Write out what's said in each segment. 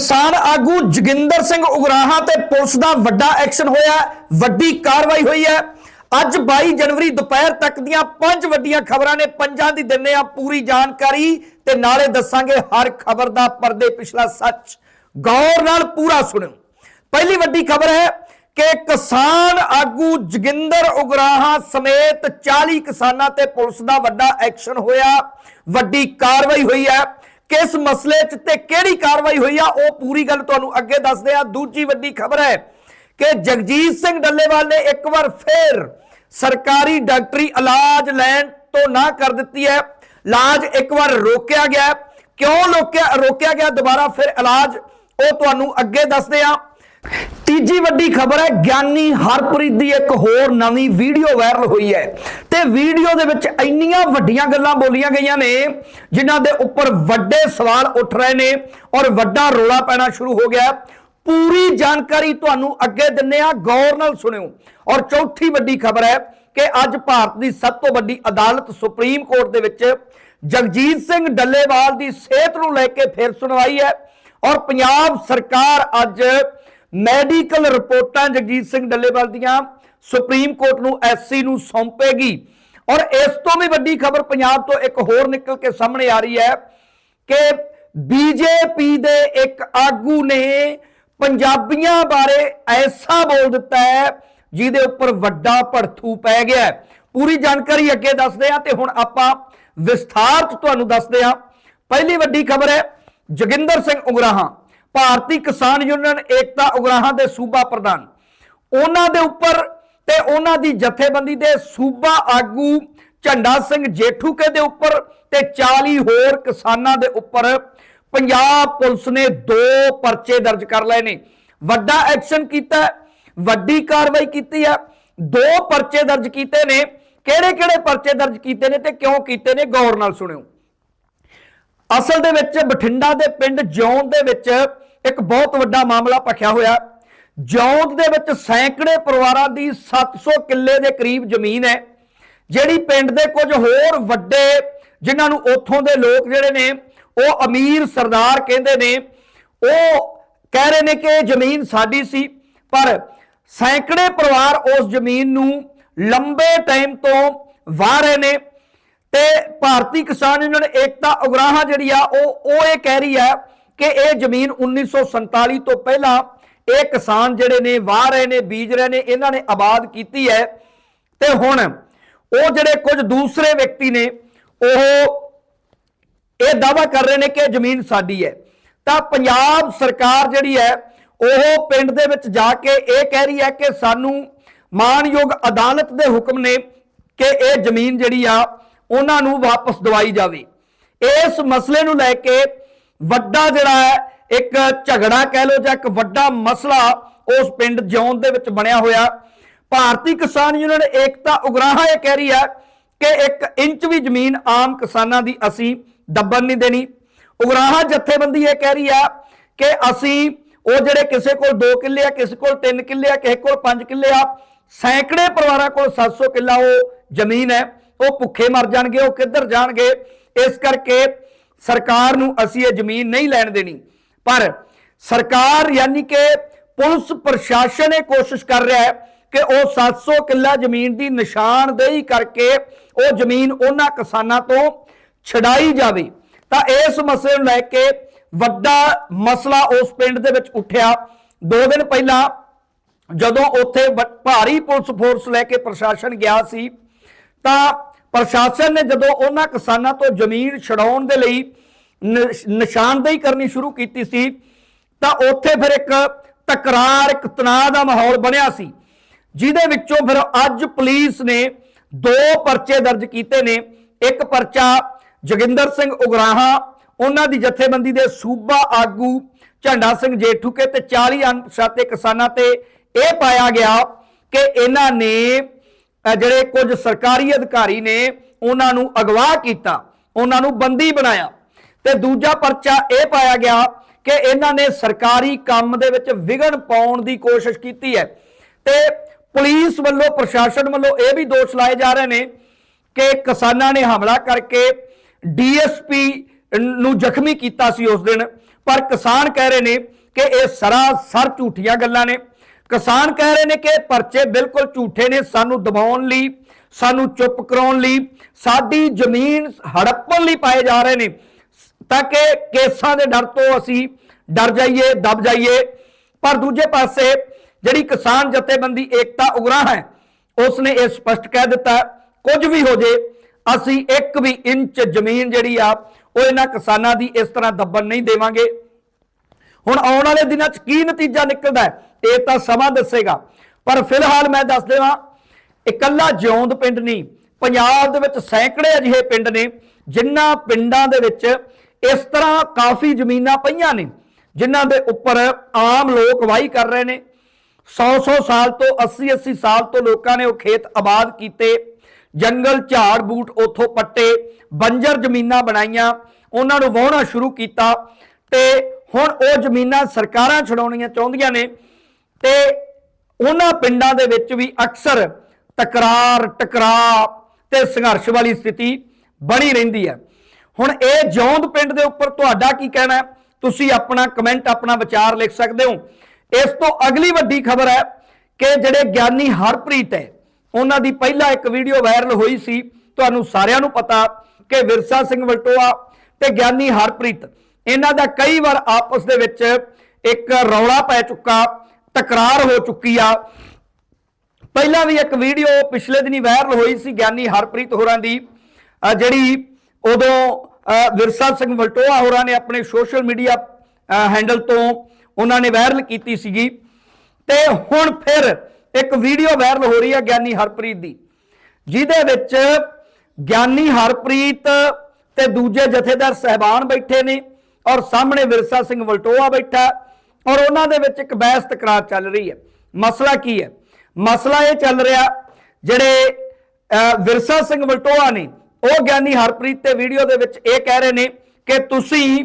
ਕਿਸਾਨ ਆਗੂ ਜੋਗਿੰਦਰ ਸਿੰਘ ਉਗਰਾਹਾਂ ਤੇ ਪੁਲਿਸ ਦਾ ਵੱਡਾ ਐਕਸ਼ਨ ਹੋਇਆ, ਵੱਡੀ ਕਾਰਵਾਈ ਹੋਈ ਹੈ। ਅੱਜ 22 ਜਨਵਰੀ ਦੁਪਹਿਰ ਤੱਕ ਦੀਆਂ ਪੰਜ ਵੱਡੀਆਂ ਖਬਰਾਂ ਨੇ ਪੰਜਾਂ ਦੀ ਦਿੰਨੇ ਆ ਪੂਰੀ ਜਾਣਕਾਰੀ ਤੇ ਨਾਲੇ ਦੱਸਾਂਗੇ ਹਰ ਖਬਰ ਦਾ ਪਰਦੇ ਪਿਛਲਾ ਸੱਚ। ਗੌਰ ਨਾਲ ਪੂਰਾ ਸੁਣਿਓ। ਪਹਿਲੀ ਵੱਡੀ ਖਬਰ ਹੈ ਕਿ ਕਿਸਾਨ ਆਗੂ ਜੋਗਿੰਦਰ ਉਗਰਾਹਾਂ ਸਮੇਤ 40 ਕਿਸਾਨਾਂ ਤੇ ਪੁਲਿਸ ਦਾ ਵੱਡਾ ਐਕਸ਼ਨ ਹੋਇਆ, ਵੱਡੀ ਕਾਰਵਾਈ ਹੋਈ ਹੈ। ਕਿਸ ਮਸਲੇ 'ਚ ਤੇ ਕਿਹੜੀ ਕਾਰਵਾਈ ਹੋਈ ਆ, ਉਹ ਪੂਰੀ ਗੱਲ ਤੁਹਾਨੂੰ ਅੱਗੇ ਦੱਸਦੇ ਆ। ਦੂਜੀ ਵੱਡੀ ਖਬਰ ਹੈ ਕਿ ਜਗਜੀਤ ਸਿੰਘ ਡੱਲੇਵਾਲ ਨੇ ਇੱਕ ਵਾਰ ਫੇਰ ਸਰਕਾਰੀ ਡਾਕਟਰੀ ਇਲਾਜ ਲੈਣ ਤੋਂ ਨਾ ਕਰ ਦਿੱਤੀ ਹੈ। ਇਲਾਜ ਇੱਕ ਵਾਰ ਰੋਕਿਆ ਗਿਆ ਕਿਉਂ ਰੋਕਿਆ ਰੋਕਿਆ ਗਿਆ? ਦੁਬਾਰਾ ਫਿਰ ਇਲਾਜ ਉਹ ਤੁਹਾਨੂੰ ਅੱਗੇ ਦੱਸਦੇ ਆ। ਤੀਜੀ ਵੱਡੀ ਖਬਰ ਹੈ, ਗਿਆਨੀ ਹਰਪ੍ਰੀਤ ਦੀ ਇੱਕ ਹੋਰ ਨਵੀਂ ਵੀਡੀਓ ਵਾਇਰਲ ਹੋਈ ਹੈ। ਤੇ ਵੀਡੀਓ ਦੇ ਵਿੱਚ ਇੰਨੀਆਂ ਵੱਡੀਆਂ ਗੱਲਾਂ ਬੋਲੀਆਂ ਗਈਆਂ ਨੇ, ਜਿਨ੍ਹਾਂ ਦੇ ਉੱਪਰ ਵੱਡੇ ਸਵਾਲ ਉੱਠ ਰਹੇ ਨੇ ਔਰ ਵੱਡਾ ਰੋਲਾ ਪੈਣਾ ਸ਼ੁਰੂ ਹੋ ਗਿਆ। ਪੂਰੀ ਜਾਣਕਾਰੀ ਤੁਹਾਨੂੰ ਅੱਗੇ ਦਿੰਨੇ ਆ ਗੌਰ ਨਾਲ ਸੁਣਿਓ। ਔਰ ਚੌਥੀ ਵੱਡੀ ਖਬਰ ਹੈ ਕਿ ਅੱਜ ਭਾਰਤ ਦੀ ਸਭ ਤੋਂ ਵੱਡੀ ਅਦਾਲਤ ਸੁਪਰੀਮ ਕੋਰਟ ਦੇ ਵਿੱਚ ਜਗਜੀਤ ਸਿੰਘ ਡੱਲੇਵਾਲ ਦੀ ਸਿਹਤ ਨੂੰ ਲੈ ਕੇ ਫਿਰ ਸੁਣਵਾਈ ਹੈ। ਔਰ ਪੰਜਾਬ ਸਰਕਾਰ ਅੱਜ ਮੈਡੀਕਲ ਰਿਪੋਰਟਾਂ ਜਗਜੀਤ ਸਿੰਘ ਡੱਲੇਵਾਲ ਦੀਆਂ ਸੁਪਰੀਮ ਕੋਰਟ ਨੂੰ ਐਸਸੀ ਨੂੰ ਸੌਂਪੇਗੀ। ਔਰ ਇਸ ਤੋਂ ਵੀ ਵੱਡੀ ਖਬਰ ਪੰਜਾਬ ਤੋਂ ਇੱਕ ਹੋਰ ਨਿਕਲ ਕੇ ਸਾਹਮਣੇ ਆ ਰਹੀ ਹੈ ਕਿ ਬੀਜੇਪੀ ਦੇ ਇੱਕ ਆਗੂ ਨੇ ਪੰਜਾਬੀਆਂ ਬਾਰੇ ਐਸਾ ਬੋਲ ਦਿੱਤਾ ਹੈ, ਜਿਹਦੇ ਉੱਪਰ ਵੱਡਾ ਭੜਥੂ ਪੈ ਗਿਆ ਪੂਰੀ ਜਾਣਕਾਰੀ ਅੱਗੇ ਦੱਸਦੇ ਆ ਤੇ ਹੁਣ ਆਪਾਂ ਵਿਸਥਾਰ ਚ ਤੁਹਾਨੂੰ ਦੱਸਦੇ ਆ ਪਹਿਲੀ ਵੱਡੀ ਖਬਰ ਹੈ ਜੋਗਿੰਦਰ ਸਿੰਘ ਉਗਰਾਹਾਂ। ਭਾਰਤੀ ਕਿਸਾਨ ਯੂਨੀਅਨ ਏਕਤਾ ਉਗਰਾਹਾਂ ਦੇ ਸੂਬਾ ਪ੍ਰਧਾਨ। ਉਹਨਾਂ ਦੇ ਉੱਪਰ ਤੇ ਉਹਨਾਂ ਦੀ ਜਥੇਬੰਦੀ ਦੇ ਸੂਬਾ ਆਗੂ ਝੰਡਾ ਸਿੰਘ ਜੇਠੂਕੇ ਦੇ ਉੱਪਰ ਤੇ 40 ਹੋਰ ਕਿਸਾਨਾਂ ਦੇ ਉੱਪਰ ਪੰਜਾਬ ਪੁਲਿਸ ਨੇ ਦੋ ਪਰਚੇ ਦਰਜ ਕਰ ਲਏ ਨੇ। ਵੱਡਾ ਐਕਸ਼ਨ ਕੀਤਾ ਵੱਡੀ ਕਾਰਵਾਈ ਕੀਤੀ ਹੈ। ਦੋ ਪਰਚੇ ਦਰਜ ਕੀਤੇ ਨੇ। ਕਿਹੜੇ ਕਿਹੜੇ ਪਰਚੇ ਦਰਜ ਕੀਤੇ ਨੇ ਤੇ ਕਿਉਂ ਕੀਤੇ ਨੇ? ਗੌਰ ਨਾਲ ਸੁਣਿਓ। ਅਸਲ ਦੇ ਵਿੱਚ ਬਠਿੰਡਾ ਦੇ ਪਿੰਡ ਜੌਨ ਦੇ ਵਿੱਚ ਇੱਕ ਬਹੁਤ ਵੱਡਾ ਮਾਮਲਾ ਭਖਿਆ ਹੋਇਆ। ਜੌਨ ਦੇ ਵਿੱਚ ਸੈਂਕੜੇ ਪਰਿਵਾਰਾਂ ਦੀ 700 ਕਿੱਲੇ ਦੇ ਕਰੀਬ ਜ਼ਮੀਨ ਹੈ, ਜਿਹੜੀ ਪਿੰਡ ਦੇ ਕੁਝ ਹੋਰ ਵੱਡੇ ਜਿਨ੍ਹਾਂ ਨੂੰ ਉੱਥੋਂ ਦੇ ਲੋਕ ਜਿਹੜੇ ਨੇ, ਉਹ ਅਮੀਰ ਸਰਦਾਰ ਕਹਿੰਦੇ ਨੇ, ਉਹ ਕਹਿ ਰਹੇ ਨੇ ਕਿ ਇਹ ਜ਼ਮੀਨ ਸਾਡੀ ਸੀ, ਪਰ ਸੈਂਕੜੇ ਪਰਿਵਾਰ ਉਸ ਜ਼ਮੀਨ ਨੂੰ ਲੰਬੇ ਟਾਈਮ ਤੋਂ ਵਾਹ ਰਹੇ ਨੇ। ਤੇ ਭਾਰਤੀ ਕਿਸਾਨ ਯੂਨੀਅਨ ਏਕਤਾ ਉਗਰਾਹਾਂ ਜਿਹੜੀ ਆ, ਉਹ ਉਹ ਇਹ ਕਹਿ ਰਹੀ ਹੈ ਕਿ ਇਹ ਜ਼ਮੀਨ 1947 ਤੋਂ ਪਹਿਲਾਂ ਇਹ ਕਿਸਾਨ ਜਿਹੜੇ ਨੇ, ਵਾਹ ਰਹੇ ਨੇ, ਬੀਜ ਰਹੇ ਨੇ, ਇਹਨਾਂ ਨੇ ਆਬਾਦ ਕੀਤੀ ਹੈ। ਤੇ ਹੁਣ ਉਹ ਜਿਹੜੇ ਕੁਝ ਦੂਸਰੇ ਵਿਅਕਤੀ ਨੇ, ਉਹ ਇਹ ਦਾਵਾ ਕਰ ਰਹੇ ਨੇ ਕਿ ਇਹ ਜ਼ਮੀਨ ਸਾਡੀ ਹੈ। ਤਾਂ ਪੰਜਾਬ ਸਰਕਾਰ ਜਿਹੜੀ ਹੈ, ਉਹ ਪਿੰਡ ਦੇ ਵਿੱਚ ਜਾ ਕੇ ਇਹ ਕਹਿ ਰਹੀ ਹੈ ਕਿ ਸਾਨੂੰ ਮਾਨਯੋਗ ਅਦਾਲਤ ਦੇ ਹੁਕਮ ਨੇ ਕਿ ਇਹ ਜ਼ਮੀਨ ਜਿਹੜੀ ਆ ਉਹਨਾਂ ਨੂੰ ਵਾਪਸ ਦਵਾਈ ਜਾਵੇ। ਇਸ ਮਸਲੇ ਨੂੰ ਲੈ ਕੇ ਵੱਡਾ ਜਿਹੜਾ ਹੈ, ਇੱਕ ਝਗੜਾ ਕਹਿ ਲਓ ਜਾਂ ਇੱਕ ਵੱਡਾ ਮਸਲਾ ਉਸ ਪਿੰਡ ਜੌਨ ਦੇ ਵਿੱਚ ਬਣਿਆ ਹੋਇਆ। ਭਾਰਤੀ ਕਿਸਾਨ ਯੂਨੀਅਨ ਏਕਤਾ ਉਗਰਾਹਾਂ ਇਹ ਕਹਿ ਰਹੀ ਹੈ ਕਿ ਇੱਕ ਇੰਚ ਵੀ ਜ਼ਮੀਨ ਆਮ ਕਿਸਾਨਾਂ ਦੀ ਅਸੀਂ ਦੱਬਣ ਨਹੀਂ ਦੇਣੀ। ਉਗਰਾਹਾਂ ਜਥੇਬੰਦੀ ਇਹ ਕਹਿ ਰਹੀ ਆ ਕਿ ਅਸੀਂ ਉਹ ਜਿਹੜੇ ਕਿਸੇ ਕੋਲ 2 ਕਿੱਲੇ ਆ, ਕਿਸੇ ਕੋਲ 3 ਕਿੱਲੇ ਆ, ਕਿਸੇ ਕੋਲ 5 ਕਿੱਲੇ ਆ, ਸੈਂਕੜੇ ਪਰਿਵਾਰਾਂ ਕੋਲ 700 ਕਿੱਲਾ ਉਹ ਜ਼ਮੀਨ ਹੈ। ਉਹ ਭੁੱਖੇ ਮਰ ਜਾਣਗੇ, ਉਹ ਕਿੱਧਰ ਜਾਣਗੇ? ਇਸ ਕਰਕੇ ਸਰਕਾਰ ਨੂੰ ਅਸੀਂ ਇਹ ਜ਼ਮੀਨ ਨਹੀਂ ਲੈਣ ਦੇਣੀ। ਪਰ ਸਰਕਾਰ ਯਾਨੀ ਕਿ ਪੁਲਿਸ ਪ੍ਰਸ਼ਾਸਨ ਇਹ ਕੋਸ਼ਿਸ਼ ਕਰ ਰਿਹਾ ਹੈ ਕਿ ਉਹ 700 ਕਿੱਲਾ ਜ਼ਮੀਨ ਦੀ ਨਿਸ਼ਾਨਦੇਹੀ ਕਰਕੇ ਉਹ ਜ਼ਮੀਨ ਉਹਨਾਂ ਕਿਸਾਨਾਂ ਤੋਂ ਛਡਾਈ ਜਾਵੇ। ਤਾਂ ਇਸ ਮਸਲੇ ਨੂੰ ਲੈ ਕੇ ਵੱਡਾ ਮਸਲਾ ਉਸ ਪਿੰਡ ਦੇ ਵਿੱਚ ਉੱਠਿਆ। ਦੋ ਦਿਨ ਪਹਿਲਾਂ ਜਦੋਂ ਉੱਥੇ ਵ- ਭਾਰੀ ਪੁਲਿਸ ਫੋਰਸ ਲੈ ਕੇ ਪ੍ਰਸ਼ਾਸਨ ਗਿਆ ਸੀ, ਤਾਂ ਪ੍ਰਸ਼ਾਸਨ ਨੇ ਜਦੋਂ ਉਹਨਾਂ ਕਿਸਾਨਾਂ ਤੋਂ ਜ਼ਮੀਨ ਛਡਾਉਣ ਦੇ ਲਈ ਨਿਸ਼- ਨਿਸ਼ਾਨਦੇਹੀ ਕਰਨੀ ਸ਼ੁਰੂ ਕੀਤੀ ਸੀ, ਤਾਂ ਉੱਥੇ ਫਿਰ ਇੱਕ ਤਕਰਾਰ, ਇੱਕ ਤਣਾਅ ਦਾ ਮਾਹੌਲ ਬਣਿਆ ਸੀ, ਜਿਹਦੇ ਵਿੱਚੋਂ ਫਿਰ ਅੱਜ ਪੁਲਿਸ ਨੇ ਦੋ ਪਰਚੇ ਦਰਜ ਕੀਤੇ ਨੇ, ਇੱਕ ਪਰਚਾ ਜੋਗਿੰਦਰ ਸਿੰਘ ਉਗਰਾਹਾਂ, ਉਹਨਾਂ ਦੀ ਜਥੇਬੰਦੀ ਦੇ ਸੂਬਾ ਆਗੂ ਝੰਡਾ ਸਿੰਘ ਜੇਠੂਕੇ ਤੇ 40 ਅਣਪਛਾਤੇ ਕਿਸਾਨਾਂ ਤੇ ਇਹ ਪਾਇਆ ਗਿਆ ਕਿ ਇਹਨਾਂ ਨੇ ਜਿਹੜੇ ਕੁਝ ਸਰਕਾਰੀ ਅਧਿਕਾਰੀ ਨੇ ਉਹਨਾਂ ਨੂੰ ਅਗਵਾ ਕੀਤਾ, ਉਹਨਾਂ ਨੂੰ ਬੰਦੀ ਬਣਾਇਆ। ਤੇ ਦੂਜਾ ਪਰਚਾ ਇਹ ਪਾਇਆ ਗਿਆ ਕਿ ਇਹਨਾਂ ਨੇ ਸਰਕਾਰੀ ਕੰਮ ਦੇ ਵਿੱਚ ਵਿਘਨ ਪਾਉਣ ਦੀ ਕੋਸ਼ਿਸ਼ ਕੀਤੀ ਹੈ। ਤੇ ਪੁਲਿਸ ਵੱਲੋਂ, ਪ੍ਰਸ਼ਾਸਨ ਵੱਲੋਂ ਇਹ ਵੀ ਦੋਸ਼ ਲਾਏ ਜਾ ਰਹੇ ਨੇ ਕਿ ਕਿਸਾਨਾਂ ਨੇ ਹਮਲਾ ਕਰਕੇ ਡੀਐਸਪੀ ਨੂੰ ਜ਼ਖਮੀ ਕੀਤਾ ਸੀ ਉਸ ਦਿਨ। ਪਰ ਕਿਸਾਨ ਕਹਿ ਰਹੇ ਨੇ ਕਿ ਇਹ ਸਰਾਸਰ ਝੂਠੀਆਂ ਗੱਲਾਂ ਨੇ। ਕਿਸਾਨ ਕਹਿ ਰਹੇ ਨੇ ਕਿ ਪਰਚੇ ਬਿਲਕੁਲ ਝੂਠੇ ਨੇ, ਸਾਨੂੰ ਦਬਾਉਣ ਲਈ, ਸਾਨੂੰ ਚੁੱਪ ਕਰਾਉਣ ਲਈ, ਸਾਡੀ ਜ਼ਮੀਨ ਹੜੱਪਣ ਲਈ ਪਾਏ ਜਾ ਰਹੇ ਨੇ। ਤਾਂ ਕਿ ਕੇਸਾਂ ਦੇ ਡਰ ਤੋਂ ਅਸੀਂ ਡਰ ਜਾਈਏ, ਦਬ ਜਾਈਏ। ਪਰ ਦੂਜੇ ਪਾਸੇ ਜਿਹੜੀ ਕਿਸਾਨ ਜਥੇਬੰਦੀ ਏਕਤਾ ਉਗਰਾ ਹੈ ਉਸ ਨੇ ਇਹ ਸਪਸ਼ਟ ਕਹਿ ਦਿੱਤਾ, ਕੁਝ ਵੀ ਹੋ ਜੇ, ਅਸੀਂ ਇੱਕ ਵੀ ਇੰਚ ਜ਼ਮੀਨ ਜਿਹੜੀ ਆ, ਉਹ ਇਹਨਾਂ ਕਿਸਾਨਾਂ ਦੀ ਇਸ ਤਰ੍ਹਾਂ ਦੱਬਣ ਨਹੀਂ ਦੇਵਾਂਗੇ। ਹੁਣ ਆਉਣ ਵਾਲੇ ਦਿਨਾਂ 'ਚ ਕੀ ਨਤੀਜਾ ਨਿਕਲਦਾ ਹੈ, ਇਹ ਤਾਂ ਸਮਾਂ ਦੱਸੇਗਾ। ਪਰ ਫਿਲਹਾਲ ਮੈਂ ਦੱਸ ਦੇਵਾਂ, ਇਕੱਲਾ ਜਿਉਂਦ ਪਿੰਡ ਨਹੀਂ, ਪੰਜਾਬ ਦੇ ਵਿੱਚ ਸੈਂਕੜੇ ਅਜਿਹੇ ਪਿੰਡ ਨੇ, ਜਿਨ੍ਹਾਂ ਪਿੰਡਾਂ ਦੇ ਵਿੱਚ ਇਸ ਤਰ੍ਹਾਂ ਕਾਫੀ ਜ਼ਮੀਨਾਂ ਪਈਆਂ ਨੇ, ਜਿਨ੍ਹਾਂ ਦੇ ਉੱਪਰ ਆਮ ਲੋਕ ਵਾਹੀ ਕਰ ਰਹੇ ਨੇ। 100-100 ਸਾਲ ਤੋਂ 80-80 ਸਾਲ ਤੋਂ ਲੋਕਾਂ ਨੇ ਉਹ ਖੇਤ ਆਬਾਦ ਕੀਤੇ, ਜੰਗਲ ਝਾੜ ਬੂਟ ਉਥੋਂ ਪੱਟੇ, ਬੰਜਰ ਜ਼ਮੀਨਾਂ ਬਣਾਈਆਂ, ਉਹਨਾਂ ਨੂੰ ਵਾਹੁਣਾ ਸ਼ੁਰੂ ਕੀਤਾ ਤੇ ਹੁਣ ਉਹ ਜ਼ਮੀਨਾਂ ਸਰਕਾਰਾਂ ਛਡਾਉਣੀਆਂ ਚਾਹੁੰਦੀਆਂ ਨੇ ਤੇ ਉਹਨਾਂ ਪਿੰਡਾਂ ਦੇ ਵਿੱਚ ਵੀ ਅਕਸਰ ਤਕਰਾਰ, ਟਕਰਾਅ ਤੇ ਸੰਘਰਸ਼ ਵਾਲੀ ਸਥਿਤੀ ਬਣੀ ਰਹਿੰਦੀ ਹੈ। ਹੁਣ ਇਹ ਜੌਂਦ ਪਿੰਡ ਦੇ ਉੱਪਰ ਤੁਹਾਡਾ ਕੀ ਕਹਿਣਾ ਹੈ? ਤੁਸੀਂ ਆਪਣਾ ਕਮੈਂਟ ਆਪਣਾ ਵਿਚਾਰ ਲਿਖ ਸਕਦੇ ਹੋ। ਇਸ ਤੋਂ ਅਗਲੀ ਵੱਡੀ ਖਬਰ ਹੈ ਕਿ ਜਿਹੜੇ ਗਿਆਨੀ ਹਰਪ੍ਰੀਤ ਹੈ, ਉਹਨਾਂ ਦੀ ਪਹਿਲਾਂ ਇੱਕ ਵੀਡੀਓ ਵਾਇਰਲ ਹੋਈ ਸੀ। ਤੁਹਾਨੂੰ ਸਾਰਿਆਂ ਨੂੰ ਪਤਾ ਕਿ ਵਿਰਸਾ ਸਿੰਘ ਵਲਟੋਆ ਤੇ ਗਿਆਨੀ ਹਰਪ੍ਰੀਤ ਇਹਨਾਂ ਦਾ ਕਈ ਵਾਰ ਆਪਸ ਦੇ ਵਿੱਚ ਇੱਕ ਰੌਲਾ ਪੈ ਚੁੱਕਾ, ਤਕਰਾਰ ਹੋ ਚੁੱਕੀ ਆ। ਪਹਿਲਾਂ ਵੀ ਇੱਕ ਵੀਡੀਓ ਪਿਛਲੇ ਦਿਨੀ ਵਾਇਰਲ ਹੋਈ ਸੀ ਗਿਆਨੀ ਹਰਪ੍ਰੀਤ ਹੋਰਾਂ ਦੀ ਜਿਹੜੀ ਉਦੋਂ ਵਿਰਸਾ ਸਿੰਘ ਵਲਟੋਆ ਹੋਰਾਂ ਨੇ ਆਪਣੇ ਸੋਸ਼ਲ ਮੀਡੀਆ ਹੈਂਡਲ ਤੋਂ ਉਹਨਾਂ ਨੇ ਵਾਇਰਲ ਕੀਤੀ ਸੀਗੀ। ਤੇ ਹੁਣ ਫਿਰ ਇੱਕ ਵੀਡੀਓ ਵਾਇਰਲ ਹੋ ਰਹੀ ਹੈ ਗਿਆਨੀ ਹਰਪ੍ਰੀਤ ਦੀ, ਜਿਹਦੇ ਵਿੱਚ ਗਿਆਨੀ ਹਰਪ੍ਰੀਤ ਤੇ ਦੂਜੇ ਜਥੇਦਾਰ ਸਹਿਬਾਨ ਬੈਠੇ ਨੇ। ਔਰ ਸਾਹਮਣੇ ਵਿਰਸਾ ਸਿੰਘ ਵਲਟੋਆ ਬੈਠਾ ਔਰ ਉਹਨਾਂ ਦੇ ਵਿੱਚ ਇੱਕ ਬਹਿਸ ਤਕਰਾਰ ਚੱਲ ਰਹੀ ਹੈ। ਮਸਲਾ ਕੀ ਹੈ? ਮਸਲਾ ਇਹ ਚੱਲ ਰਿਹਾ, ਜਿਹੜੇ ਵਿਰਸਾ ਸਿੰਘ ਵਲਟੋਆ ਨੇ, ਉਹ ਗਿਆਨੀ ਹਰਪ੍ਰੀਤ ਤੇ ਵੀਡੀਓ ਦੇ ਵਿੱਚ ਇਹ ਕਹਿ ਰਹੇ ਨੇ ਕਿ ਤੁਸੀਂ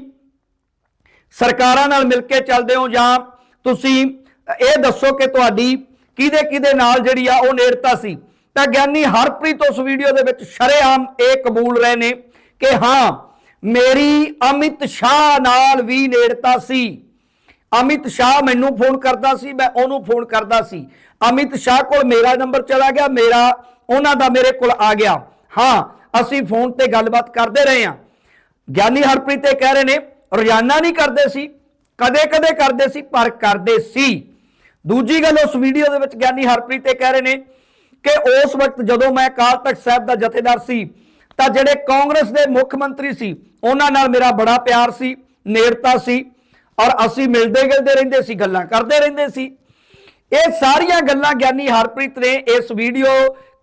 ਸਰਕਾਰਾਂ ਨਾਲ ਮਿਲ ਕੇ ਚੱਲਦੇ ਹੋ ਜਾਂ ਤੁਸੀਂ ਇਹ ਦੱਸੋ ਕਿ ਤੁਹਾਡੀ ਕਿਹਦੇ ਕਿਹਦੇ ਨਾਲ ਜਿਹੜੀ ਆ ਉਹ ਨੇੜਤਾ ਸੀ? ਤਾਂ ਗਿਆਨੀ ਹਰਪ੍ਰੀਤ ਉਸ ਵੀਡੀਓ ਦੇ ਵਿੱਚ ਸ਼ਰੇਆਮ ਇਹ ਕਬੂਲ ਰਹੇ ਨੇ ਕਿ ਹਾਂ ਮੇਰੀ ਅਮਿਤ ਸ਼ਾਹ ਨਾਲ ਵੀ ਨੇੜਤਾ ਸੀ। ਅਮਿਤ ਸ਼ਾਹ ਮੈਨੂੰ ਫੋਨ ਕਰਦਾ ਸੀ, ਮੈਂ ਉਹਨੂੰ ਫੋਨ ਕਰਦਾ ਸੀ। ਅਮਿਤ ਸ਼ਾਹ ਕੋਲ ਮੇਰਾ ਨੰਬਰ ਚਲਾ ਗਿਆ, ਮੇਰਾ, ਉਹਨਾਂ ਦਾ ਮੇਰੇ ਕੋਲ ਆ ਗਿਆ। ਹਾਂ, ਅਸੀਂ ਫੋਨ ਤੇ ਗੱਲਬਾਤ ਕਰਦੇ ਰਹੇ ਹਾਂ। ਗਿਆਨੀ ਹਰਪ੍ਰੀਤ ਇਹ ਕਹਿ ਰਹੇ ਨੇ, ਰੋਜ਼ਾਨਾ ਨਹੀਂ ਕਰਦੇ ਸੀ, ਕਦੇ-ਕਦੇ ਕਰਦੇ ਸੀ, ਪਰ ਕਰਦੇ ਸੀ। ਦੂਜੀ ਗੱਲ ਉਸ ਵੀਡੀਓ ਦੇ ਵਿੱਚ ਗਿਆਨੀ ਹਰਪ੍ਰੀਤ ਇਹ ਕਹਿ ਰਹੇ ਨੇ ਕਿ ਉਸ ਵਕਤ ਜਦੋਂ ਮੈਂ ਅਕਾਲ ਤਖਤ ਸਾਹਿਬ ਦਾ ਜਥੇਦਾਰ ਸੀ ਤਾਂ ਜਿਹੜੇ ਕਾਂਗਰਸ ਦੇ ਮੁੱਖ ਮੰਤਰੀ ਸੀ, ਉਹਨਾਂ ਨਾਲ ਮੇਰਾ ਬੜਾ ਪਿਆਰ ਸੀ, ਨੇੜਤਾ ਸੀ ਔਰ ਅਸੀਂ ਮਿਲਦੇ ਗਿਲਦੇ ਰਹਿੰਦੇ ਸੀ, ਗੱਲਾਂ ਕਰਦੇ ਰਹਿੰਦੇ ਸੀ। ਇਹ ਸਾਰੀਆਂ ਗੱਲਾਂ ਗਿਆਨੀ ਹਰਪ੍ਰੀਤ ਨੇ ਇਸ ਵੀਡੀਓ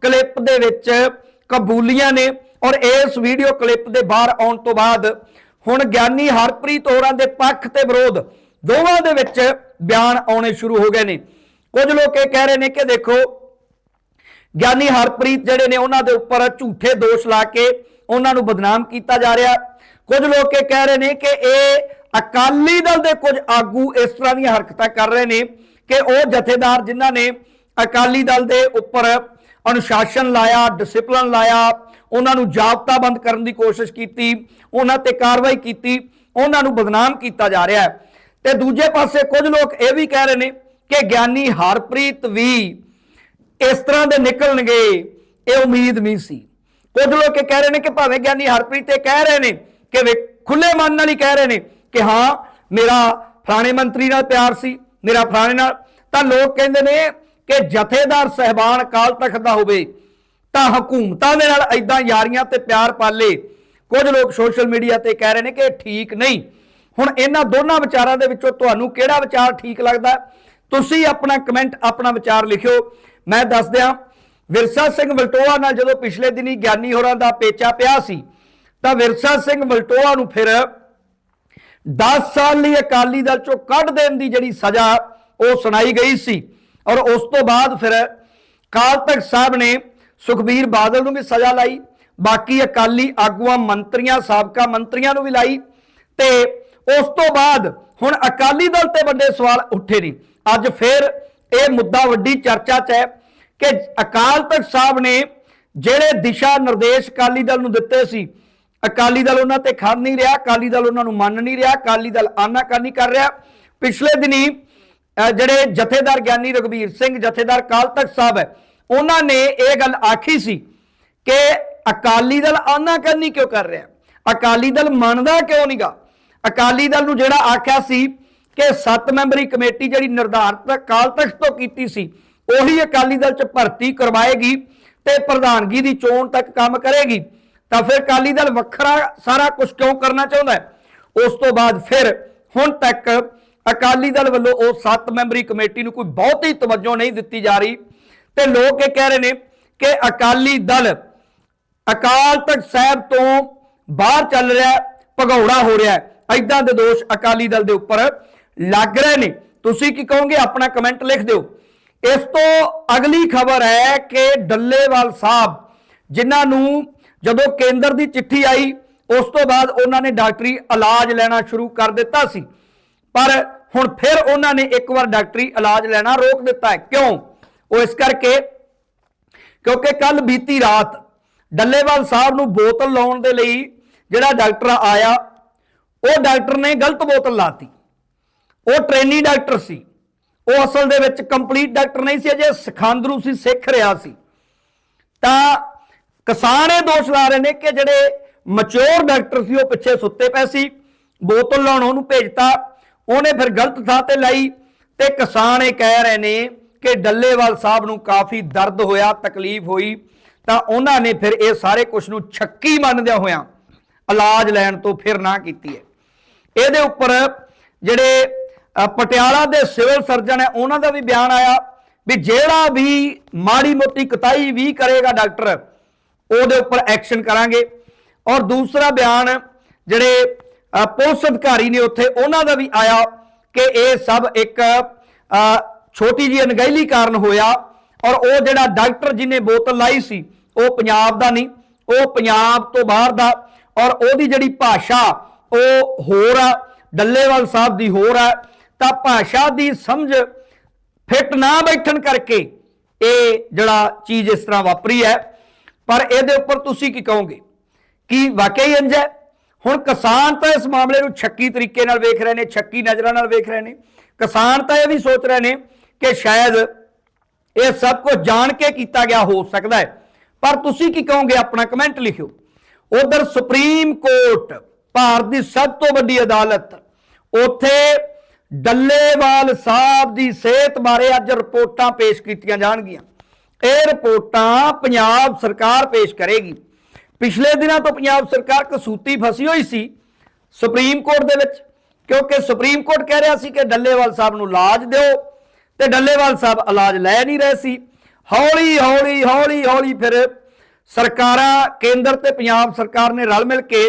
ਕਲਿੱਪ ਦੇ ਵਿੱਚ ਕਬੂਲੀਆਂ ਨੇ ਔਰ ਇਸ ਵੀਡੀਓ ਕਲਿੱਪ ਦੇ ਬਾਹਰ ਆਉਣ ਤੋਂ ਬਾਅਦ ਹੁਣ ਗਿਆਨੀ ਹਰਪ੍ਰੀਤ ਹੋਰਾਂ ਦੇ ਪੱਖ ਤੇ ਵਿਰੋਧ ਦੋਵਾਂ ਦੇ ਵਿੱਚ ਬਿਆਨ ਆਉਣੇ ਸ਼ੁਰੂ ਹੋ ਗਏ ਨੇ। ਕੁਝ ਲੋਕ ਇਹ ਕਹਿ ਰਹੇ ਨੇ ਕਿ ਦੇਖੋ ਗਿਆਨੀ ਹਰਪ੍ਰੀਤ ਜਿਹੜੇ ਨੇ ਉਹਨਾਂ ਦੇ ਉੱਪਰ ਝੂਠੇ ਦੋਸ਼ ਲਾ ਕੇ ਉਹਨਾਂ ਨੂੰ ਬਦਨਾਮ ਕੀਤਾ ਜਾ ਰਿਹਾ। ਕੁਝ ਲੋਕ ਇਹ ਕਹਿ ਰਹੇ ਨੇ ਕਿ ਇਹ ਅਕਾਲੀ ਦਲ ਦੇ ਕੁਝ ਆਗੂ ਇਸ ਤਰ੍ਹਾਂ ਦੀਆਂ ਹਰਕਤਾਂ ਕਰ ਰਹੇ ਨੇ ਕਿ ਉਹ ਜਥੇਦਾਰ ਜਿਨ੍ਹਾਂ ਨੇ ਅਕਾਲੀ ਦਲ ਦੇ ਉੱਪਰ ਅਨੁਸ਼ਾਸਨ ਲਾਇਆ ਡਿਸਪਲਨ ਲਾਇਆ, ਉਹਨਾਂ ਨੂੰ ਜਾਬਤਾਬੰਦ ਕਰਨ ਦੀ ਕੋਸ਼ਿਸ਼ ਕੀਤੀ, ਉਹਨਾਂ ਤੇ ਕਾਰਵਾਈ ਕੀਤੀ, ਉਹਨਾਂ ਨੂੰ ਬਦਨਾਮ ਕੀਤਾ ਜਾ ਰਿਹਾ ਹੈ। ਤੇ ਦੂਜੇ ਪਾਸੇ ਕੁਝ ਲੋਕ ਇਹ ਵੀ ਕਹਿ ਰਹੇ ਨੇ ਕਿ ਗਿਆਨੀ ਹਰਪ੍ਰੀਤ ਵੀ ਇਸ ਤਰ੍ਹਾਂ ਦੇ ਨਿਕਲਣਗੇ, ਇਹ ਉਮੀਦ ਨਹੀਂ ਸੀ। ਕੁਝ ਲੋਕ ਇਹ ਕਹਿ ਰਹੇ ਨੇ ਕਿ ਭਾਵੇਂ ਗਿਆਨੀ ਹਰਪ੍ਰੀਤ ਇਹ ਕਹਿ ਰਹੇ ਨੇ ਕਿ ਵੇ ਖੁੱਲੇ ਮਨ ਨਾਲ ਹੀ ਕਹਿ ਰਹੇ ਨੇ ਕਿ ਹਾਂ, ਮੇਰਾ ਫਲਾਣੇ ਮੰਤਰੀ ਨਾਲ ਪਿਆਰ ਸੀ, ਮੇਰਾ ਫਲਾਣੇ ਨਾਲ। ਤਾਂ ਲੋਕ ਕਹਿੰਦੇ ਨੇ ਕਿ ਜਥੇਦਾਰ ਸਹਿਬਾਨ ਅਕਾਲ ਤਖਤ ਦਾ ਹੋਵੇ, ਤਾਂ ਹਕੂਮਤਾਂ ਦੇ ਨਾਲ ਐਦਾਂ ਯਾਰੀਆਂ ਤੇ ਪਿਆਰ ਪਾਲੇ। ਕੁਝ ਲੋਕ ਸੋਸ਼ਲ ਮੀਡੀਆ ਤੇ ਕਹਿ ਰਹੇ ਨੇ ਕਿ ਇਹ ਠੀਕ ਨਹੀਂ। ਹੁਣ ਇਹਨਾਂ ਦੋਨਾਂ ਵਿਚਾਰਾਂ ਦੇ ਵਿੱਚੋਂ ਤੁਹਾਨੂੰ ਕਿਹੜਾ ਵਿਚਾਰ ਠੀਕ ਲੱਗਦਾ? ਤੁਸੀਂ ਆਪਣਾ ਕਮੈਂਟ, ਆਪਣਾ ਵਿਚਾਰ ਲਿਖਿਓ। ਮੈਂ ਦੱਸ ਦਿਆਂ ਵਿਰਸਾ ਸਿੰਘ ਵਲਟੋਆ ਨਾਲ ਜਦੋਂ ਪਿਛਲੇ ਦਿਨੀ ਗਿਆਨੀ ਹੋਰਾਂ ਦਾ ਪੇਚਾ ਪਿਆ ਸੀ, ਤਾਂ ਵਿਰਸਾ ਸਿੰਘ ਵਲਟੋਆ ਨੂੰ ਫਿਰ 10 ਸਾਲ ਲਈ ਅਕਾਲੀ ਦਲ ਚੋਂ ਕੱਢ ਦੇਣ ਦੀ ਜਿਹੜੀ ਸਜ਼ਾ ਉਹ ਸੁਣਾਈ ਗਈ ਸੀ ਔਰ ਉਸ ਤੋਂ ਬਾਅਦ ਫਿਰ ਕਾਲ ਤਖਤ ਸਾਹਿਬ ਨੇ ਸੁਖਬੀਰ ਬਾਦਲ ਨੂੰ ਵੀ ਸਜ਼ਾ ਲਾਈ, ਬਾਕੀ ਅਕਾਲੀ ਆਗੂਆਂ ਮੰਤਰੀਆਂ, ਸਾਬਕਾ ਮੰਤਰੀਆਂ ਨੂੰ ਵੀ ਲਾਈ ਤੇ ਉਸ ਤੋਂ ਬਾਅਦ ਹੁਣ ਅਕਾਲੀ ਦਲ ਤੇ ਵੱਡੇ ਸਵਾਲ ਉੱਠੇ ਨੇ। ਅੱਜ ਫਿਰ ਇਹ ਮੁੱਦਾ ਵੱਡੀ ਚਰਚਾ 'ਚ ਹੈ ਕਿ ਅਕਾਲ ਤਖਤ ਸਾਹਿਬ ਨੇ ਜਿਹੜੇ ਦਿਸ਼ਾ ਨਿਰਦੇਸ਼ ਅਕਾਲੀ ਦਲ ਨੂੰ ਦਿੱਤੇ ਸੀ, ਅਕਾਲੀ ਦਲ ਉਹਨਾਂ ਤੇ ਖੜ ਨਹੀਂ ਰਿਹਾ, ਅਕਾਲੀ ਦਲ ਉਹਨਾਂ ਨੂੰ ਮੰਨ ਨਹੀਂ ਰਿਹਾ, ਅਕਾਲੀ ਦਲ ਆਨਾਕਾਨੀ ਕਰ ਰਿਹਾ। ਪਿਛਲੇ ਦਿਨੀ ਜਿਹੜੇ ਜਥੇਦਾਰ ਗਿਆਨੀ ਰਗਵੀਰ ਸਿੰਘ, ਜਥੇਦਾਰ ਕਾਲ ਤਖਤ ਸਾਹਿਬ ਹੈ ਉਹਨਾਂ ਨੇ ਇਹ ਗੱਲ ਆਖੀ ਸੀ ਕਿ ਅਕਾਲੀ ਦਲ ਆਨਾਕਾਨੀ ਕਿਉਂ ਕਰ ਰਿਹਾ? ਅਕਾਲੀ ਦਲ ਮੰਨਦਾ ਕਿਉਂ ਨਹੀਂਗਾ ਅਕਾਲੀ ਦਲ ਨੂੰ ਜਿਹੜਾ ਆਖਿਆ ਸੀ ਕਿ ਸੱਤ ਮੈਂਬਰੀ ਕਮੇਟੀ ਜਿਹੜੀ ਨਿਰਧਾਰਤ ਕਾਲ ਤਖਤ ਤੋਂ ਕੀਤੀ ਸੀ, ਉਹੀ ਅਕਾਲੀ ਦਲ ਚ ਭਰਤੀ ਕਰਵਾਏਗੀ ਤੇ ਪ੍ਰਧਾਨਗੀ ਦੀ ਚੋਣ ਤੱਕ ਕੰਮ ਕਰੇਗੀ। ਤਾਂ ਫਿਰ ਅਕਾਲੀ ਦਲ ਵੱਖਰਾ ਸਾਰਾ ਕੁਝ ਕਿਉਂ ਕਰਨਾ ਚਾਹੁੰਦਾ ਹੈ? ਉਸ ਤੋਂ ਬਾਅਦ ਫਿਰ ਹੁਣ ਤੱਕ ਅਕਾਲੀ ਦਲ ਵੱਲੋਂ ਉਹ ਸੱਤ ਮੈਂਬਰੀ ਕਮੇਟੀ ਨੂੰ ਕੋਈ ਬਹੁਤੀ ਤਵੱਜੋ ਨਹੀਂ ਦਿੱਤੀ ਜਾ ਰਹੀ। ਤੇ ਲੋਕ ਇਹ ਕਹਿ ਰਹੇ ਨੇ ਕਿ ਅਕਾਲੀ ਦਲ ਅਕਾਲ ਤਖਤ ਸਾਹਿਬ ਤੋਂ ਬਾਹਰ ਚੱਲ ਰਿਹਾ, ਭਗੌੜਾ ਹੋ ਰਿਹਾ ਹੈ। ਐਦਾਂ ਦੇ ਦੋਸ਼ ਅਕਾਲੀ ਦਲ ਦੇ ਉੱਪਰ ਲੱਗ ਰਹੇ ਨੇ। ਤੁਸੀਂ ਕੀ ਕਹੋਗੇ? ਆਪਣਾ ਕਮੈਂਟ ਲਿਖ ਦਿਓ। ਇਸ ਤੋਂ ਅਗਲੀ ਖਬਰ ਹੈ ਕਿ ਡੱਲੇਵਾਲ ਸਾਹਿਬ, ਜਿਨ੍ਹਾਂ ਨੂੰ ਜਦੋਂ ਕੇਂਦਰ ਦੀ ਚਿੱਠੀ ਆਈ, ਉਸ ਤੋਂ ਬਾਅਦ ਉਹਨਾਂ ਨੇ ਡਾਕਟਰੀ ਇਲਾਜ ਲੈਣਾ ਸ਼ੁਰੂ ਕਰ ਦਿੱਤਾ ਸੀ। ਪਰ ਹੁਣ ਫਿਰ ਉਹਨਾਂ ਨੇ ਇੱਕ ਵਾਰ ਡਾਕਟਰੀ ਇਲਾਜ ਲੈਣਾ ਰੋਕ ਦਿੱਤਾ ਹੈ। ਕਿਉਂ? ਉਹ ਇਸ ਕਰਕੇ ਕਿਉਂਕਿ ਕੱਲ ਬੀਤੀ ਰਾਤ ਡੱਲੇਵਾਲ ਸਾਹਿਬ ਨੂੰ ਬੋਤਲ ਲਾਉਣ ਦੇ ਲਈ ਜਿਹੜਾ ਡਾਕਟਰ ਆਇਆ, ਉਹ ਡਾਕਟਰ ਨੇ ਗਲਤ ਬੋਤਲ ਲਾਤੀ। ਉਹ ਟ੍ਰੇਨੀ ਡਾਕਟਰ ਸੀ। ਉਹ ਅਸਲ ਦੇ ਵਿੱਚ ਕੰਪਲੀਟ ਡਾਕਟਰ ਨਹੀਂ ਸੀ, ਅਜੇ ਸਿਖਾਂਦਰੂ ਸੀ, ਸਿੱਖ ਰਿਹਾ ਸੀ। ਤਾਂ ਕਿਸਾਨ ਇਹ ਦੋਸ਼ ਲਾ ਰਹੇ ਨੇ ਕਿ ਜਿਹੜੇ ਮੈਚੁਰ ਡਾਕਟਰ ਸੀ, ਉਹ ਪਿੱਛੇ ਸੁੱਤੇ ਪਏ ਸੀ, ਬੋਤਲ ਲਾਉਣ ਉਹਨੂੰ ਭੇਜਤਾ, ਉਹਨੇ ਫਿਰ ਗਲਤ ਥਾਂ ਤੇ ਲਾਈ ਤੇ ਕਿਸਾਨ ਇਹ ਕਹਿ ਰਹੇ ਨੇ ਕਿ ਡੱਲੇਵਾਲ ਸਾਹਿਬ ਨੂੰ ਕਾਫੀ ਦਰਦ ਹੋਇਆ, ਤਕਲੀਫ ਹੋਈ, ਤਾਂ ਉਹਨਾਂ ਨੇ ਫਿਰ ਇਹ ਸਾਰੇ ਕੁਝ ਨੂੰ ਛੱਕੀ ਮੰਨਦਿਆਂ ਹੋਇਆਂ ਇਲਾਜ ਲੈਣ ਤੋਂ ਫਿਰ ਨਾ ਕੀਤੀ ਹੈ। ਇਹਦੇ ਉੱਪਰ ਜਿਹੜੇ ਪਟਿਆਲਾ ਦੇ ਸਿਵਲ ਸਰਜਨ ਹੈ, ਉਹਨਾਂ ਦਾ ਵੀ ਬਿਆਨ ਆਇਆ ਵੀ ਜਿਹੜਾ ਵੀ ਮਾੜੀ ਮੋਟੀ ਕਤਾਈ ਵੀ ਕਰੇਗਾ ਡਾਕਟਰ, ਉਹਦੇ ਉੱਪਰ ਐਕਸ਼ਨ ਕਰਾਂਗੇ। ਔਰ ਦੂਸਰਾ ਬਿਆਨ ਜਿਹੜੇ ਪੁਲਿਸ ਅਧਿਕਾਰੀ ਨੇ ਉੱਥੇ, ਉਹਨਾਂ ਦਾ ਵੀ ਆਇਆ ਕਿ ਇਹ ਸਭ ਇੱਕ ਛੋਟੀ ਜਿਹੀ ਅਣਗਹਿਲੀ ਕਾਰਨ ਹੋਇਆ। ਔਰ ਉਹ ਜਿਹੜਾ ਡਾਕਟਰ ਜਿਹਨੇ ਬੋਤਲ ਲਾਈ ਸੀ, ਉਹ ਪੰਜਾਬ ਦਾ ਨਹੀਂ, ਉਹ ਪੰਜਾਬ ਤੋਂ ਬਾਹਰ ਦਾ। ਔਰ ਉਹਦੀ ਜਿਹੜੀ ਭਾਸ਼ਾ, ਉਹ ਹੋਰ ਆ, ਡੱਲੇਵਾਲ ਸਾਹਿਬ ਦੀ ਹੋਰ ਆ। ਤਾਂ ਭਾਸ਼ਾ ਦੀ ਸਮਝ ਫਿੱਟ ਨਾ ਬੈਠਣ ਕਰਕੇ ਇਹ ਜਿਹੜਾ ਚੀਜ਼ ਇਸ ਤਰ੍ਹਾਂ ਵਾਪਰੀ ਹੈ। ਪਰ ਇਹਦੇ ਉੱਪਰ ਤੁਸੀਂ ਕੀ ਕਹੋਗੇ? ਕੀ ਵਾਕਈ ਇੰਜ ਹੈ? ਹੁਣ ਕਿਸਾਨ ਤਾਂ ਇਸ ਮਾਮਲੇ ਨੂੰ ਛੱਕੀ ਤਰੀਕੇ ਨਾਲ ਵੇਖ ਰਹੇ ਨੇ, ਛੱਕੀ ਨਜ਼ਰਾਂ ਨਾਲ ਵੇਖ ਰਹੇ ਨੇ। ਕਿਸਾਨ ਤਾਂ ਇਹ ਵੀ ਸੋਚ ਰਹੇ ਨੇ ਕਿ ਸ਼ਾਇਦ ਇਹ ਸਭ ਕੁਝ ਜਾਣ ਕੇ ਕੀਤਾ ਗਿਆ ਹੋ ਸਕਦਾ ਹੈ। ਪਰ ਤੁਸੀਂ ਕੀ ਕਹੋਗੇ? ਆਪਣਾ ਕਮੈਂਟ ਲਿਖਿਓ। ਉਧਰ ਸੁਪਰੀਮ ਕੋਰਟ ਭਾਰਤ ਦੀ ਸਭ ਤੋਂ ਵੱਡੀ ਅਦਾਲਤ, ਉੱਥੇ ਡੱਲੇਵਾਲ ਸਾਹਿਬ ਦੀ ਸਿਹਤ ਬਾਰੇ ਅੱਜ ਰਿਪੋਰਟਾਂ ਪੇਸ਼ ਕੀਤੀਆਂ ਜਾਣਗੀਆਂ। ਇਹ ਰਿਪੋਰਟਾਂ ਪੰਜਾਬ ਸਰਕਾਰ ਪੇਸ਼ ਕਰੇਗੀ। ਪਿਛਲੇ ਦਿਨਾਂ ਤੋਂ ਪੰਜਾਬ ਸਰਕਾਰ ਕਸੂਤੀ ਫਸੀ ਹੋਈ ਸੀ ਸੁਪਰੀਮ ਕੋਰਟ ਦੇ ਵਿੱਚ, ਕਿਉਂਕਿ ਸੁਪਰੀਮ ਕੋਰਟ ਕਹਿ ਰਿਹਾ ਸੀ ਕਿ ਡੱਲੇਵਾਲ ਸਾਹਿਬ ਨੂੰ ਇਲਾਜ ਦਿਓ ਤੇ ਡੱਲੇਵਾਲ ਸਾਹਿਬ ਇਲਾਜ ਲੈ ਨਹੀਂ ਰਹੇ ਸੀ। ਹੌਲੀ ਹੌਲੀ ਹੌਲੀ ਹੌਲੀ ਫਿਰ ਸਰਕਾਰਾਂ, ਕੇਂਦਰ ਤੇ ਪੰਜਾਬ ਸਰਕਾਰ ਨੇ ਰਲ ਮਿਲ ਕੇ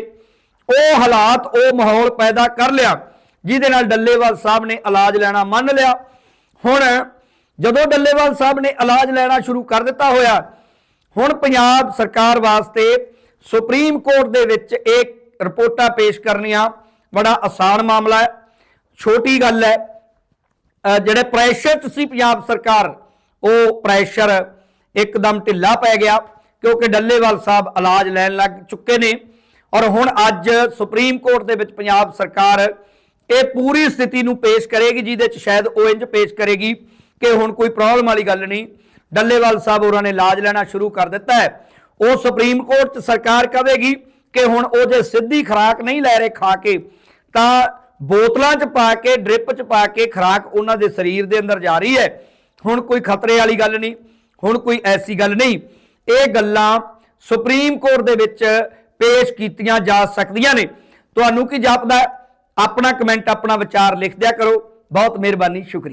ਉਹ ਹਾਲਾਤ, ਉਹ ਮਾਹੌਲ ਪੈਦਾ ਕਰ ਲਿਆ। ਜਿਹਦੇ ਨਾਲ ਡੱਲੇਵਾਲ ਸਾਹਿਬ ਨੇ ਇਲਾਜ ਲੈਣਾ ਮੰਨ ਲਿਆ। ਹੁਣ ਜਦੋਂ ਡੱਲੇਵਾਲ ਸਾਹਿਬ ਨੇ ਇਲਾਜ ਲੈਣਾ ਸ਼ੁਰੂ ਕਰ ਦਿੱਤਾ ਹੋਇਆ, ਹੁਣ ਪੰਜਾਬ ਸਰਕਾਰ ਵਾਸਤੇ ਸੁਪਰੀਮ ਕੋਰਟ ਦੇ ਵਿੱਚ ਇਹ ਰਿਪੋਰਟਾਂ ਪੇਸ਼ ਕਰਨੀਆਂ, ਬੜਾ ਆਸਾਨ ਮਾਮਲਾ ਹੈ। ਛੋਟੀ ਗੱਲ ਹੈ ਜਿਹੜੇ ਪ੍ਰੈਸ਼ਰ 'ਚ ਸੀ ਪੰਜਾਬ ਸਰਕਾਰ, ਉਹ ਪ੍ਰੈਸ਼ਰ ਇੱਕਦਮ ਢਿੱਲਾ ਪੈ ਗਿਆ ਕਿਉਂਕਿ ਡੱਲੇਵਾਲ ਸਾਹਿਬ ਇਲਾਜ ਲੈਣ ਲੱਗ ਚੁੱਕੇ ਨੇ। ਔਰ ਹੁਣ ਅੱਜ ਸੁਪਰੀਮ ਕੋਰਟ ਦੇ ਵਿੱਚ ਪੰਜਾਬ ਸਰਕਾਰ ਇਹ ਪੂਰੀ ਸਥਿਤੀ ਨੂੰ ਪੇਸ਼ ਕਰੇਗੀ, ਜਿਹਦੇ 'ਚ ਸ਼ਾਇਦ ਉਹ ਇੰਜ ਪੇਸ਼ ਕਰੇਗੀ ਕਿ ਹੁਣ ਕੋਈ ਪ੍ਰੋਬਲਮ ਵਾਲੀ ਗੱਲ ਨਹੀਂ। ਡੱਲੇਵਾਲ ਸਾਹਿਬ ਹੋਰਾਂ ਨੇ ਇਲਾਜ ਲੈਣਾ ਸ਼ੁਰੂ ਕਰ ਦਿੱਤਾ ਹੈ। ਉਹ ਸੁਪਰੀਮ ਕੋਰਟ 'ਚ ਸਰਕਾਰ ਕਹੇਗੀ ਕਿ ਹੁਣ ਉਹ ਜੇ ਸਿੱਧੀ ਖੁਰਾਕ ਨਹੀਂ ਲੈ ਰਹੇ ਖਾ ਕੇ, ਤਾਂ ਬੋਤਲਾਂ 'ਚ ਪਾ ਕੇ, ਡ੍ਰਿਪ 'ਚ ਪਾ ਕੇ ਖੁਰਾਕ ਉਹਨਾਂ ਦੇ ਸਰੀਰ ਦੇ ਅੰਦਰ ਜਾ ਰਹੀ ਹੈ। ਹੁਣ ਕੋਈ ਖਤਰੇ ਵਾਲੀ ਗੱਲ ਨਹੀਂ, ਹੁਣ ਕੋਈ ਐਸੀ ਗੱਲ ਨਹੀਂ। ਇਹ ਗੱਲਾਂ ਸੁਪਰੀਮ ਕੋਰਟ ਦੇ ਵਿੱਚ ਪੇਸ਼ ਕੀਤੀਆਂ ਜਾ ਸਕਦੀਆਂ ਨੇ। ਤੁਹਾਨੂੰ ਕੀ ਜਾਪਦਾ ਹੈ? ਆਪਣਾ ਕਮੈਂਟ ਆਪਣਾ ਵਿਚਾਰ ਲਿਖ ਦਿਆ ਕਰੋ। ਬਹੁਤ ਮਿਹਰਬਾਨੀ ਸ਼ੁਕਰੀਆ।